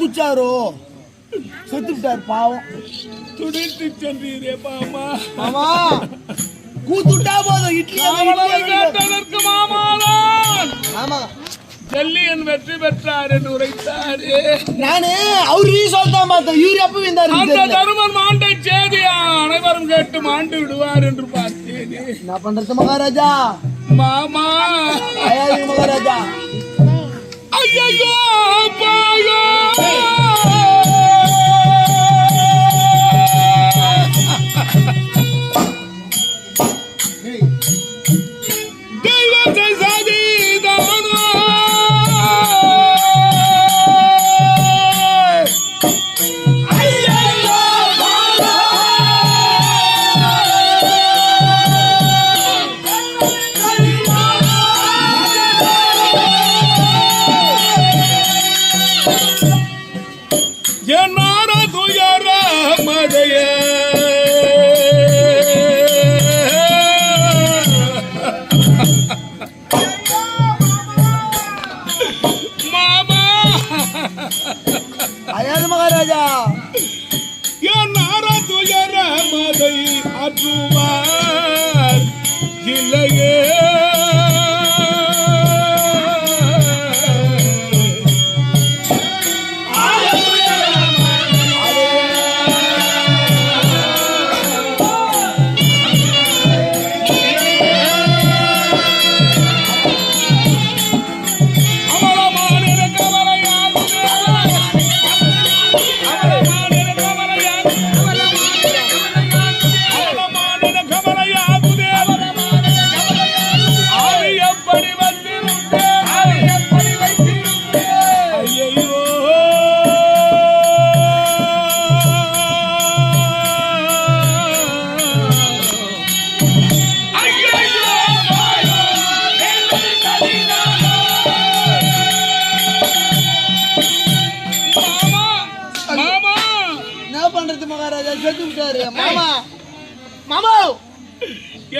குதிச்சாரோ செத்துட்டார் பாவம். துடித்து சென்றீரே மாமா. மாமா கூத்துட்டா போதும். இட்லி. கேட்டதற்கு மாமாதான் ஆமா. டெல்லியன் வெற்றி பெற்றார் என்று உரைத்தாரே. நானு அவரு ரீசால் தான் பார்த்தேன். இவரு எப்ப வந்தாரு அந்த தருமன் மாண்டை செய்தியா அனைவரும் கேட்டு மாண்டு விடுவார் என்று பார்த்தேனே. என்ன பண்றது மகாராஜா? மாமா. மகாராஜா. ஐயோ பாயோ. என்னார துயர மாமா. அயாது மகாராஜா. மகாராஜா செத்து விட்டாரு மாமா மாமா!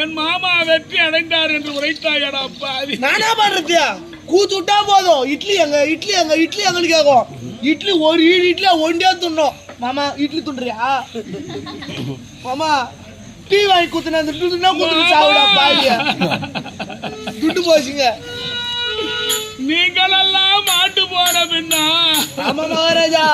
என் மாமா வெற்றி அடைந்தார் என்று உரைத்தாயடா பாவி. நானா பண்றது கூத்துட்டா போதும். இட்லி எங்க இட்லி எங்க இட்லி எங்கன்னு கேட்கும். இட்லி ஒரு ஈடு இட்லியா ஒண்டியா துண்ணும் மாமா இட்லி துண்டுறியா மாமா டீ வாங்கி குத்துன அந்த துண்டுனா குத்துட்டு சாவுடா பாவிய துண்டு போச்சுங்க. நீங்கள் எல்லாம் மாட்டு போன பின்னா. ஆமா மகாராஜா.